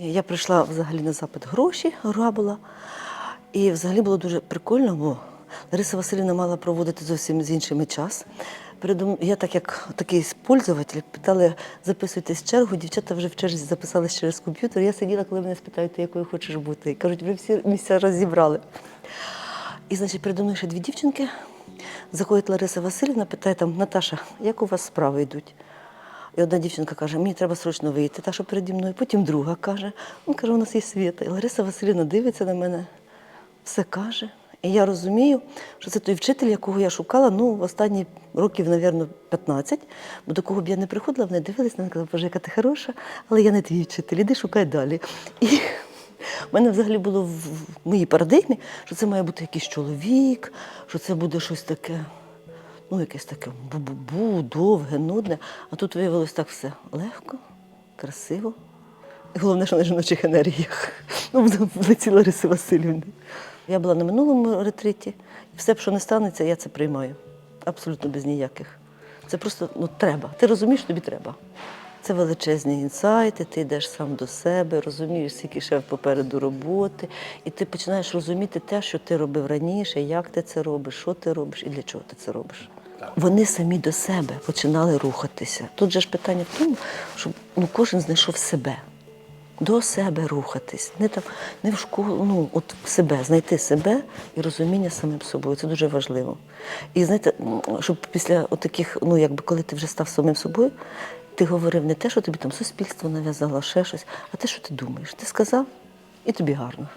Я прийшла взагалі на запит гроші, гра була. І взагалі було дуже прикольно, бо Лариса Васильівна мала проводити зовсім з іншими час. Я так як такий пользователь, питали, записуйтесь в чергу, дівчата вже в черзі записались через комп'ютер. Я сиділа, коли мене спитають, ти якою хочеш бути. І кажуть, ви всі місця розібрали. І, значить, передо мною ще дві дівчинки. Заходить Лариса Васильівна, питає там, Наташа, як у вас справи йдуть? І одна дівчинка каже, мені треба срочно вийти, та що переді мною. Потім друга каже, він каже, у нас є світа. І Лариса Васильівна дивиться на мене, все каже. І я розумію, що це той вчитель, якого я шукала ну, в останні років, мабуть, 15, бо до кого б я не приходила, вони дивились на мене, казали, Боже, яка ти хороша, але я не твій вчитель, іди шукай далі. І в мене взагалі було в моїй парадигмі, що це має бути якийсь чоловік, що це буде щось таке ну, якесь таке бу-бу-бу, довге, нудне. А тут виявилось так все легко, красиво. І головне, що на жіночих енергіях. Ну, в лиці Лариси Васильівни. Я була на минулому ретриті, і все, що не станеться, я це приймаю. Абсолютно без ніяких. Це просто ну, треба. Ти розумієш, тобі треба. Це величезні інсайти, ти йдеш сам до себе, розумієш, скільки ще попереду роботи, і ти починаєш розуміти те, що ти робив раніше, як ти це робиш, що ти робиш і для чого ти це робиш. Вони самі до себе починали рухатися. Тут же ж питання в тому, щоб ну, кожен знайшов себе. До себе рухатись, не там, не в школу, ну от себе, знайти себе і розуміння самим собою. Це дуже важливо. І знаєте, щоб після таких, ну якби коли ти вже став самим собою, ти говорив не те, що тобі там суспільство нав'язало, ще щось, а те, що ти думаєш. Ти сказав, і тобі гарно.